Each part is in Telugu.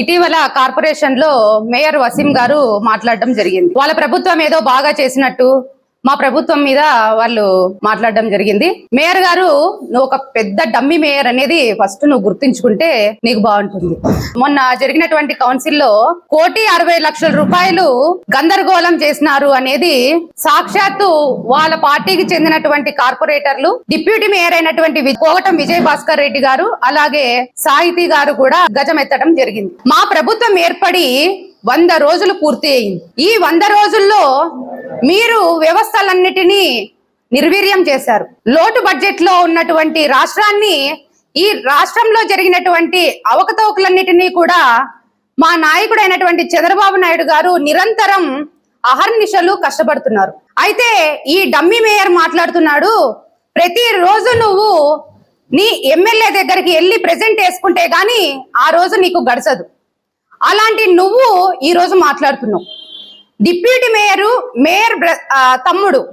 ఇటీవల కార్పొరేషన్లో మేయర్ వసీం గారు మాట్లాడడం జరిగింది. వాళ్ళ ప్రభుత్వం ఏదో బాగా చేసినట్టు మా ప్రభుత్వం మీద వాళ్ళు మాట్లాడడం జరిగింది. మేయర్ గారు నువ్వు ఒక పెద్ద డమ్మి మేయర్ అనేది ఫస్ట్ నువ్వు గుర్తించుకుంటే నీకు బాగుంటుంది. మొన్న జరిగినటువంటి కౌన్సిల్లో కోటి అరవై లక్షల రూపాయలు గందరగోళం చేసినారు అనేది సాక్షాత్తు వాళ్ళ పార్టీకి చెందినటువంటి కార్పొరేటర్లు డిప్యూటీ మేయర్ అయినటువంటి వి- కోగటం విజయ్ భాస్కర్ రెడ్డి గారు అలాగే సాహితీ గారు కూడా గజమెత్తడం జరిగింది. మా ప్రభుత్వం ఏర్పడి వంద రోజులు పూర్తి అయింది. ఈ వంద రోజుల్లో మీరు వ్యవస్థలన్నిటినీ నిర్వీర్యం చేశారు. లోటు బడ్జెట్లో ఉన్నటువంటి రాష్ట్రాన్ని ఈ రాష్ట్రంలో జరిగినటువంటి అవకతవకలన్నిటినీ కూడా మా నాయకుడైనటువంటి చంద్రబాబు నాయుడు గారు నిరంతరం అహర్నిశలు కష్టపడుతున్నారు. అయితే ఈ డమ్మీ మేయర్ మాట్లాడుతున్నాడు ప్రతి రోజు నువ్వు నీ ఎమ్మెల్యే దగ్గరికి వెళ్ళి ప్రెజెంట్ వేసుకుంటే గాని ఆ రోజు నీకు గడచదు. అలాంటి నువ్వు ఈరోజు మాట్లాడుతున్నావు. డిప్యూటీ మేయరు మేయర్ బ్ర- తమ్ముడు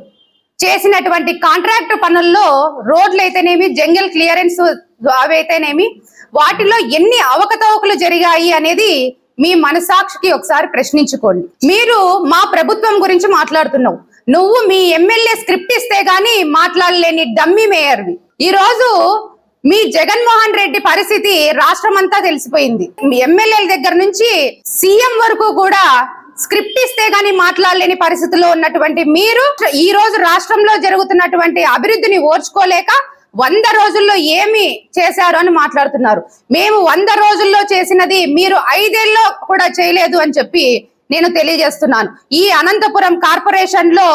చేసినటువంటి కాంట్రాక్ట్ పనుల్లో రోడ్లు అయితేనేమి జంగిల్ క్లియరెన్స్ అవి అయితేనేమి వాటిలో ఎన్ని అవకతవకలు జరిగాయి అనేది మీ మనసాక్షికి ఒకసారి ప్రశ్నించుకోండి. మీరు మా ప్రభుత్వం గురించి మాట్లాడుతున్నావు. నువ్వు మీ ఎమ్మెల్యే స్క్రిప్ట్ ఇస్తే గానీ మాట్లాడలేని డమ్మీ మేయర్వి. ఈరోజు మీ జగన్మోహన్ రెడ్డి పరిస్థితి రాష్ట్రం అంతా తెలిసిపోయింది ఎమ్మెల్యేల దగ్గర నుంచి సీఎం వరకు కూడా స్క్రిప్ట్ ఇస్తే గానీ మాట్లాడలేని పరిస్థితిలో ఉన్నటువంటి మీరు ఈ రోజు రాష్ట్రంలో జరుగుతున్నటువంటి అభివృద్ధిని ఓర్చుకోలేక వంద రోజుల్లో ఏమి చేశారు అని మాట్లాడుతున్నారు. మేము వంద రోజుల్లో చేసినది మీరు ఐదేళ్ళలో కూడా చేయలేదు అని చెప్పి నేను తెలియజేస్తున్నాను. ఈ అనంతపురం కార్పొరేషన్లో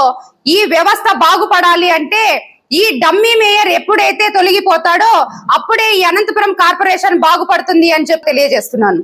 ఈ వ్యవస్థ బాగుపడాలి అంటే ఈ డమ్మీ మేయర్ ఎప్పుడైతే తొలగిపోతాడో అప్పుడే ఈ అనంతపురం కార్పొరేషన్ బాగుపడుతుంది అని చెప్పి తెలియజేస్తున్నాను.